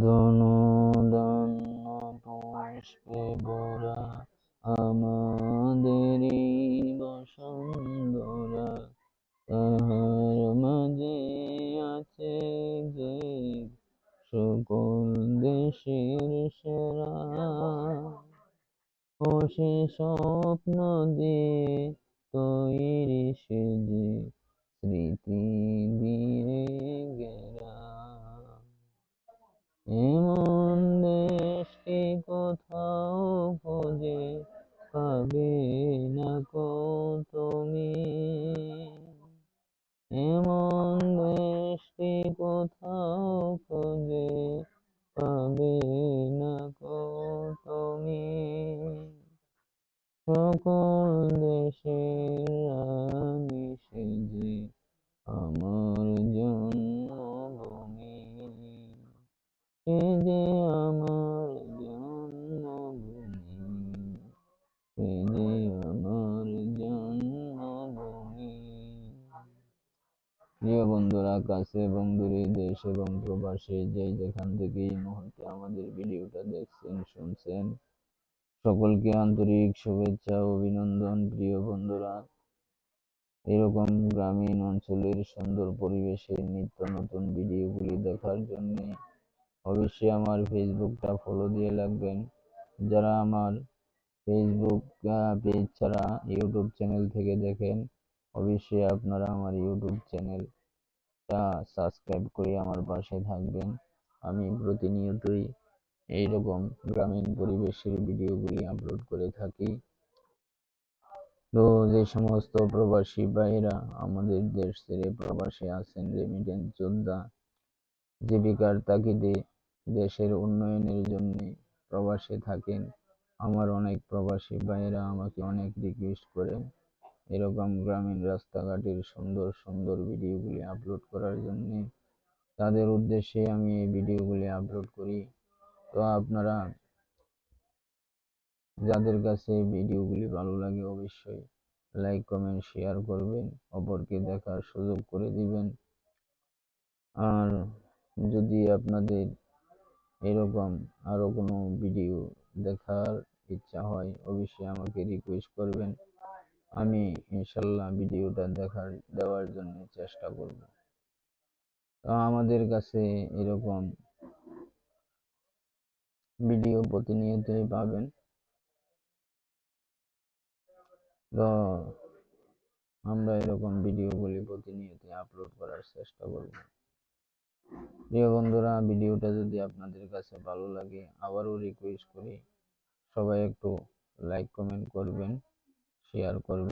ধনধান্য পুষ্পে ভরা আমাদেরই বসুন্ধরা। তাহার মাঝে আছে যে সকল দেশের সেরা। ও স্বপ্ন দিয়ে তৈরি এমন দেশটি কোথাও খোঁজে পাবে না কো তুমি। এমন দেশটি কোথাও খোঁজে পাবে না কো তুমি। সকল দেশের যে আমার জন্মভূমি যে আমার জন্মভূমি প্রিয় বন্ধুরা, কাছে এবং দূরে দেশ এবং প্রবাসে যে যেখান থেকে এই মুহূর্তে আমাদের ভিডিওটা দেখছেন, শুনছেন, সকলকে আন্তরিক শুভেচ্ছা অভিনন্দন প্রিয় বন্ধুরা। এরকম গ্রামীণ অঞ্চলের সুন্দর পরিবেশের নিত্য নতুন ভিডিওগুলি দেখার জন্য অবশ্যই আমার ফেসবুকটা ফলো দিয়ে রাখবেন। যারা আমার ফেসবুক পেজ ছাড়া ইউটিউব চ্যানেল থেকে দেখেন, অবশ্যই আপনারা আমার ইউটিউব চ্যানেলটা সাবস্ক্রাইব করে আমার পাশে থাকবেন। আমি প্রতিনিয়তই এইরকম গ্রামীণ পরিবেশের ভিডিওগুলি আপলোড করে থাকি। তো যে সমস্ত প্রবাসী ভাইরা আমাদের দেশ ছেড়ে প্রবাসী আছেন রেমিটেন্স যোদ্ধা, জীবিকার তাগিদে দেশের উন্নয়নের জন্য প্রবাসে থাকেন। আমার অনেক প্রবাসী ভাইয়েরা আমাকে অনেক রিকোয়েস্ট করেন এরকম গ্রামীণ রাস্তাঘাটের সুন্দর সুন্দর ভিডিওগুলি আপলোড করার জন্য। তাদের উদ্দেশ্যে আমি এই ভিডিওগুলি আপলোড করি। তো আপনারা যাদের কাছে ভিডিওগুলি ভালো লাগে অবশ্যই লাইক কমেন্ট শেয়ার করবেন, অপরকে দেখার সুযোগ করে দিবেন। আর যদি আপনাদের এরকম আরও কোনো ভিডিও দেখার ইচ্ছা হয়, অবশ্যই আমাকে রিকোয়েস্ট করবেন। আমি ইনশাল্লাহ ভিডিওটা দেখার, দেওয়ার জন্য চেষ্টা করব। তো আমাদের কাছে এরকম ভিডিও প্রতিনিয়তই পাবেন। তো আমরা এরকম ভিডিওগুলি প্রতিনিয়ত আপলোড করার চেষ্টা করব। প্রিয় বন্ধুরা, ভিডিওটা যদি আপনাদের কাছে ভালো লাগে, আবারও রিকোয়েস্ট করি, সবাই একটু লাইক কমেন্ট করবেন শেয়ার করবেন।